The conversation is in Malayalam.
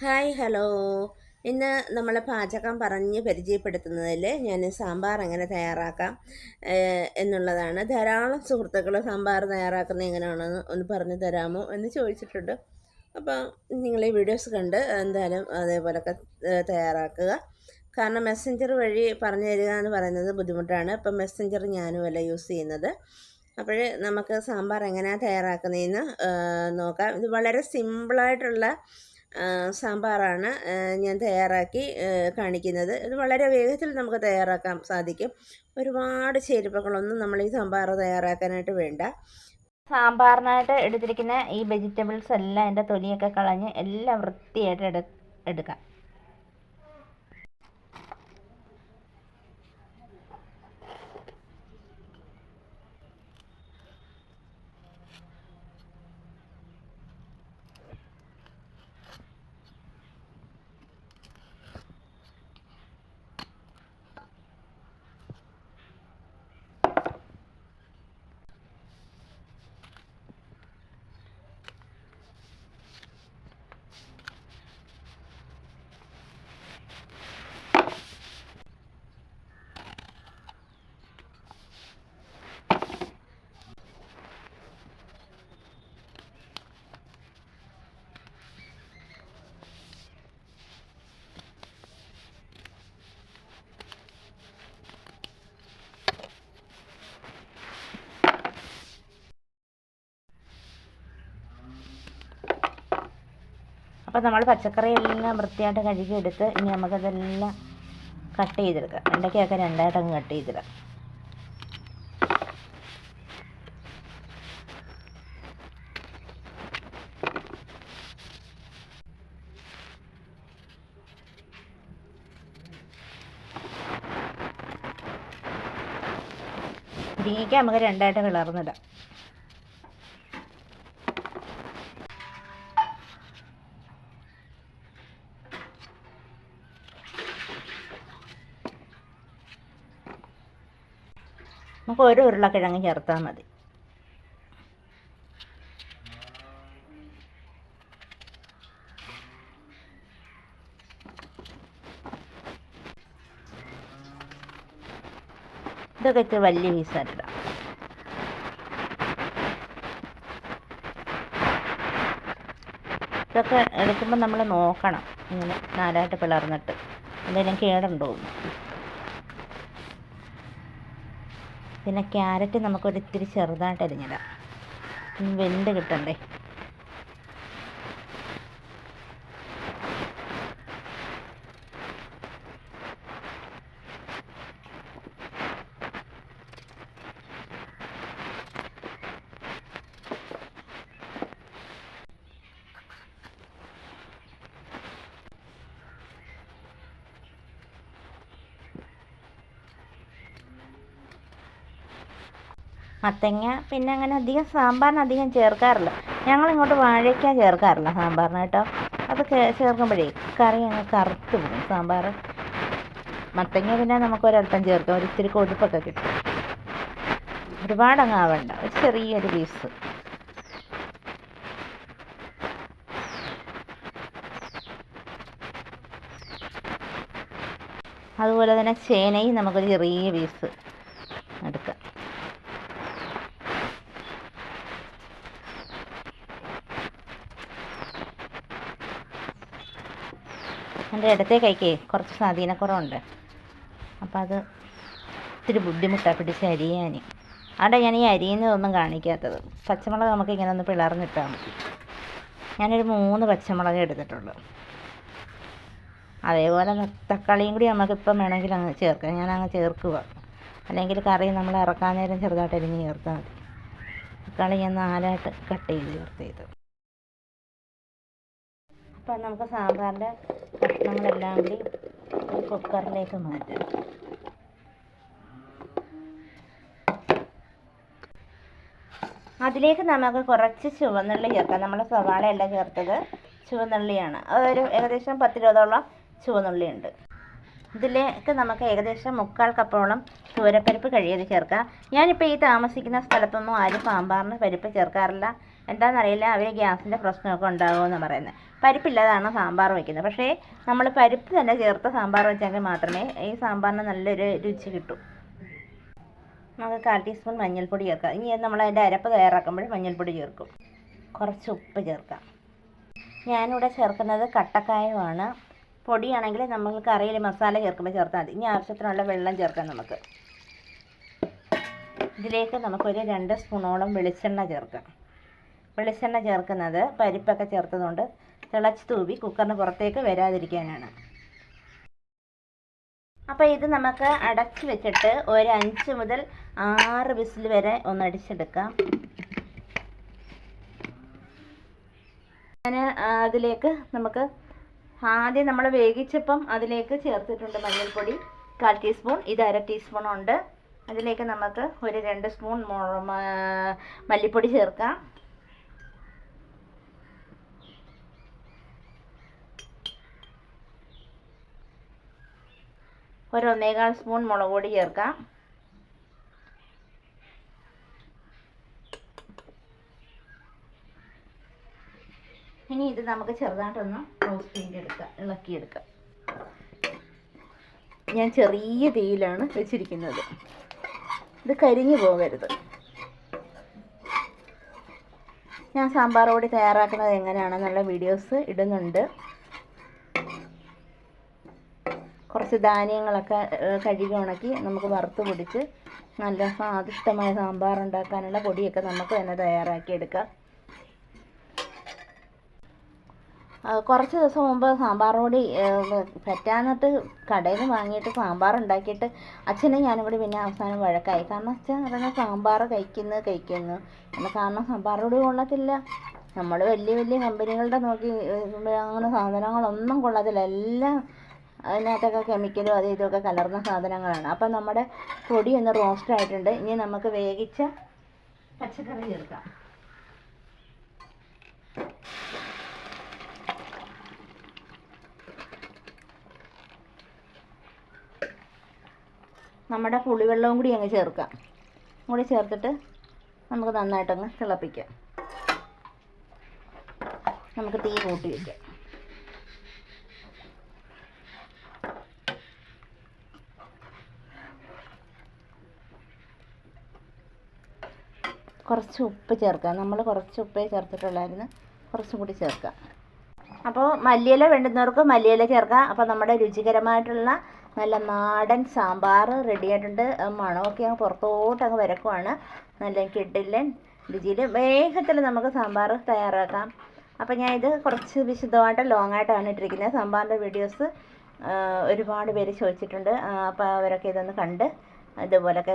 Hi hello. ഇന്ന് നമ്മൾ പാചകം പറഞ്ഞ് പരിചയപ്പെടുത്തുന്നതിൽ ഞാൻ സാമ്പാർ എങ്ങനെ തയ്യാറാക്കാം എന്നുള്ളതാണ്. ധാരാളം സുഹൃത്തുക്കൾ സാമ്പാർ തയ്യാറാക്കുന്നത് എങ്ങനെയാണെന്ന് ഒന്ന് പറഞ്ഞു തരാമോ എന്ന് ചോദിച്ചിട്ടുണ്ട്. അപ്പോൾ നിങ്ങൾ ഈ വീഡിയോസ് കണ്ട് എന്തായാലും അതേപോലൊക്കെ തയ്യാറാക്കുക. കാരണം മെസ്സഞ്ചർ വഴി പറഞ്ഞു തരിക എന്ന് പറയുന്നത് ബുദ്ധിമുട്ടാണ്. ഇപ്പം മെസ്സഞ്ചർ ഞാനും അല്ല യൂസ് ചെയ്യുന്നത്. അപ്പോൾ നമുക്ക് സാമ്പാർ എങ്ങനെയാണ് തയ്യാറാക്കുന്നതെന്ന് നോക്കാം. ഇത് വളരെ സിമ്പിളായിട്ടുള്ള സാമ്പാറാണ് ഞാൻ തയ്യാറാക്കി കാണിക്കുന്നത്. ഇത് വളരെ വേഗത്തിൽ നമുക്ക് തയ്യാറാക്കാൻ സാധിക്കും. ഒരുപാട് ചേരുവകളൊന്നും നമ്മൾ ഈ സാമ്പാർ തയ്യാറാക്കാനായിട്ട് വേണ്ട. സാമ്പാറിനായിട്ട് എടുത്തിരിക്കുന്ന ഈ വെജിറ്റബിൾസ് എല്ലാം അതിന്റെ തൊലിയൊക്കെ കളഞ്ഞ് എല്ലാം വൃത്തിയായിട്ട് എടു എടുക്കാം. അപ്പോൾ നമ്മൾ പച്ചക്കറി എല്ലാം വൃത്തിയായിട്ട് കഴുകിയെടുത്ത് ഇനി നമുക്കതെല്ലാം കട്ട് ചെയ്തെടുക്കാം. വെണ്ടയ്ക്കൊക്കെ രണ്ടായിട്ട് അങ്ങ് കട്ട് ചെയ്തിടാം. മുരിങ്ങയ്ക്ക നമുക്ക് രണ്ടായിട്ട് പിളർന്നിടാം നമുക്ക് ഒരു ഉരുളക്കിഴങ്ങ് ചേർത്താൽ മതി. ഇതൊക്കെ ഇത്തിരി വലിയ പീസായിട്ടിടാം ഇതൊക്കെ എടുക്കുമ്പോൾ നമ്മൾ നോക്കണം. ഇങ്ങനെ നാലായിട്ട് പിളർന്നിട്ട്. എന്തെങ്കിലും കേടുണ്ടോ എന്ന് പിന്നെ ക്യാരറ്റ് നമുക്കൊരിത്തിരി ചെറുതായിട്ട് അരിഞ്ഞിടാം വെന്ത് കിട്ടണ്ടേ? മത്തങ്ങ പിന്നെ അങ്ങനെ അധികം സാമ്പാറിന് അധികം ചേർക്കാറില്ല. ഞങ്ങൾ ഇങ്ങോട്ട് വാഴയ്ക്ക ചേർക്കാറില്ല സാമ്പാറിന് കേട്ടോ. അത് ചേർക്കുമ്പോഴേ കറി അങ്ങ് കറുത്ത് പോകും. സാമ്പാർ മത്തങ്ങ പിന്നെ നമുക്ക് ഒരൽപ്പം ചേർക്കാം. ഒരു ഇത്തിരി കൊഴുപ്പൊക്കെ കിട്ടും. ഒരുപാട് അങ്ങ് ആവണ്ട. ഒരു ചെറിയൊരു പീസ്. അതുപോലെ തന്നെ ചേനയും നമുക്കൊരു ചെറിയ പീസ് എടുക്കാം. എന്റെ ഇടത്തെ കൈക്ക് കുറച്ച് സ്വാധീനക്കുറവുണ്ട്. അപ്പോൾ അത് ഇത്തിരി ബുദ്ധിമുട്ടാണ് പിടിച്ച് അരിയാൻ അവിടെ ഞാൻ ഈ അരിയുന്നതൊന്നും കാണിക്കാത്തത്. പച്ചമുളക് നമുക്ക് ഇങ്ങനെ ഒന്ന് പിളർന്നിട്ടാൽ മതി. ഞാനൊരു മൂന്ന് പച്ചമുളക് എടുത്തിട്ടുള്ളൂ. അതേപോലെ തക്കാളിയും കൂടി നമുക്കിപ്പം വേണമെങ്കിൽ അങ്ങ് ചേർക്കാം. ഞാൻ അങ്ങ് ചേർക്കുക അല്ലെങ്കിൽ കറി നമ്മൾ ഇറക്കാൻ നേരം ചെറുതായിട്ട് അരിഞ്ഞ് ചേർത്താൽ മതി. തക്കാളി ഞാൻ നാലായിട്ട് കട്ട് ചെയ്ത് ചേർത്ത് ചെയ്ത്. അപ്പം നമുക്ക് സാമ്പാറിന്റെ കഷ്ണങ്ങളെല്ലാം കൂടി ഒരു കുക്കറിലേക്ക് മാറ്റാം. അതിലേക്ക് നമുക്ക് കുറച്ച് ചുവന്നുള്ളി ചേർക്കാം. നമ്മൾ സവാളയല്ല ചേർത്തത്. ചുവന്നുള്ളിയാണ്. അതൊരു ഏകദേശം പത്തിരുപതോളം ചുവന്നുള്ളി ഉണ്ട്. ഇതിലേക്ക് നമുക്ക് ഏകദേശം മുക്കാൽ കപ്പോളം തൂരപ്പരിപ്പ് കഴിയത് ചേർക്കാം. ഞാനിപ്പോൾ ഈ താമസിക്കുന്ന സ്ഥലത്തൊന്നും ആരും സാമ്പാറിന് പരിപ്പ് ചേർക്കാറില്ല. എന്താണെന്നറിയില്ല അവർ ഗ്യാസിന്റെ പ്രശ്നമൊക്കെ ഉണ്ടാകുമെന്ന് പറയുന്നത് പരിപ്പില്ലാതാണ് സാമ്പാർ വയ്ക്കുന്നത് പക്ഷേ നമ്മൾ പരിപ്പ് തന്നെ ചേർത്ത് സാമ്പാർ വെച്ചെങ്കിൽ മാത്രമേ ഈ സാമ്പാറിന് നല്ലൊരു രുചി കിട്ടൂ. നമുക്ക് കാൽ ടീസ്പൂൺ മഞ്ഞൾപ്പൊടി ചേർക്കാം. ഇനി നമ്മൾ അതിന്റെ അരപ്പ് തയ്യാറാക്കുമ്പോൾ മഞ്ഞൾപ്പൊടി ചേർക്കും. കുറച്ച് ഉപ്പ് ചേർക്കാം. ഞാനിവിടെ ചേർക്കുന്നത് കട്ടക്കായമാണ് പൊടിയാണെങ്കിൽ നമ്മൾ കറിയിൽ മസാല ചേർക്കുമ്പോൾ ചേർത്താൽ മതി. ഇനി ആവശ്യത്തിനുള്ള വെള്ളം ചേർക്കാം നമുക്ക്. ഇതിലേക്ക് നമുക്കൊരു രണ്ട് സ്പൂണോളം വെളിച്ചെണ്ണ ചേർക്കാം. വെളിച്ചെണ്ണ ചേർക്കുന്നത് പരിപ്പൊക്കെ ചേർത്തതുകൊണ്ട് തിളച്ച് തൂവി കുക്കറിന് പുറത്തേക്ക് വരാതിരിക്കാനാണ്. അപ്പോൾ ഇത് നമുക്ക് അടച്ച് വെച്ചിട്ട് ഒരു അഞ്ച് മുതൽ ആറ് വിസിൽ വരെ ഒന്ന് അടിച്ചെടുക്കാം. ഞാൻ അതിലേക്ക് നമുക്ക് ആദ്യം നമ്മൾ വേവിച്ചപ്പം അതിലേക്ക് ചേർത്തിട്ടുണ്ട് മഞ്ഞൾപ്പൊടി കാൽ ടീസ്പൂൺ ഇത് അര ടീസ്പൂൺ ഉണ്ട്. അതിലേക്ക് നമുക്ക് ഒരു രണ്ട് സ്പൂൺ മല്ലിപ്പൊടി ചേർക്കാം. ഒരു ഒന്നേകാൽ സ്പൂൺ മുളക് പൊടി ചേർക്കാം. ഇനി ഇത് നമുക്ക് ചെറുതായിട്ടൊന്ന് റോസ്റ്റ് ചെയ്തെടുക്കാം ഇളക്കിയെടുക്കാം. ഞാൻ ചെറിയ തീയിലാണ് വെച്ചിരിക്കുന്നത്. ഇത് കരിഞ്ഞു പോകരുത്. ഞാൻ സാമ്പാർ പൊടി തയ്യാറാക്കുന്നത് എങ്ങനെയാണെന്നുള്ള വീഡിയോസ് ഇടുന്നുണ്ട്. കുറച്ച് ധാന്യങ്ങളൊക്കെ കഴുകി ഉണക്കി നമുക്ക് വറുത്ത് പൊടിച്ച് നല്ല സ്വാദിഷ്ടമായ സാമ്പാർ ഉണ്ടാക്കാനുള്ള പൊടിയൊക്കെ നമുക്ക് തന്നെ തയ്യാറാക്കിയെടുക്കാം എടുക്കാം. കുറച്ച് ദിവസം മുമ്പ് സാമ്പാർ പൊടി പറ്റാന്നിട്ട് കടയിൽ നിന്ന് വാങ്ങിയിട്ട് സാമ്പാർ ഉണ്ടാക്കിയിട്ട് അച്ഛനും ഞാനും കൂടി പിന്നെ അവസാനം വഴക്കായി. കാരണം അച്ഛൻ പറയുന്നത് സാമ്പാർ കഴിക്കുന്നു കഴിക്കുന്നു. എന്ന് കാരണം സാമ്പാർ പൊടി കൊള്ളത്തില്ല. നമ്മൾ വലിയ വലിയ കമ്പനികളുടെ നോക്കി അങ്ങനെ സാധനങ്ങളൊന്നും കൊള്ളത്തില്ല. എല്ലാം അതിനകത്തൊക്കെ കെമിക്കലും അതും ഇതൊക്കെ കലർന്ന സാധനങ്ങളാണ്. അപ്പം നമ്മുടെ പൊടി ഒന്ന് റോസ്റ്റ് ആയിട്ടുണ്ട്. ഇനി നമുക്ക് വേവിച്ച പച്ചക്കറി ചേർക്കാം. നമ്മുടെ പുളിവെള്ളവും കൂടി അങ്ങ് ചേർക്കാം. കൂടി ചേർത്തിട്ട് നമുക്ക് നന്നായിട്ടങ്ങ് തിളപ്പിക്കാം. നമുക്ക് തീ കൂട്ടി വയ്ക്കാം കുറച്ച് ഉപ്പ് ചേർക്കാം നമ്മൾ കുറച്ച് ഉപ്പേ ചേർത്തിട്ടുള്ളായിരുന്നു. കുറച്ചും കൂടി ചേർക്കാം അപ്പോൾ മല്ലിയില വേണ്ടുന്നവർക്ക് മല്ലിയില ചേർക്കാം. അപ്പോൾ നമ്മുടെ രുചികരമായിട്ടുള്ള നല്ല നാടൻ സാമ്പാർ റെഡിയായിട്ടുണ്ട് മണമൊക്കെ അങ്ങ് പുറത്തോട്ട് അങ്ങ് വരക്കുവാണ്. നല്ല കിഡിലൻ രുചിയിൽ വേഗത്തിൽ നമുക്ക് സാമ്പാർ തയ്യാറാക്കാം. അപ്പോൾ ഞാൻ ഇത് കുറച്ച് വിശദമായിട്ട് ലോങ് ആയിട്ടാണ് ഇട്ടിരിക്കുന്നത്. സാമ്പാറിന്റെ വീഡിയോസ് ഒരുപാട് പേര് ചോദിച്ചിട്ടുണ്ട്. അപ്പോൾ അവരൊക്കെ ഇതൊന്ന് കണ്ട് ഇതുപോലൊക്കെ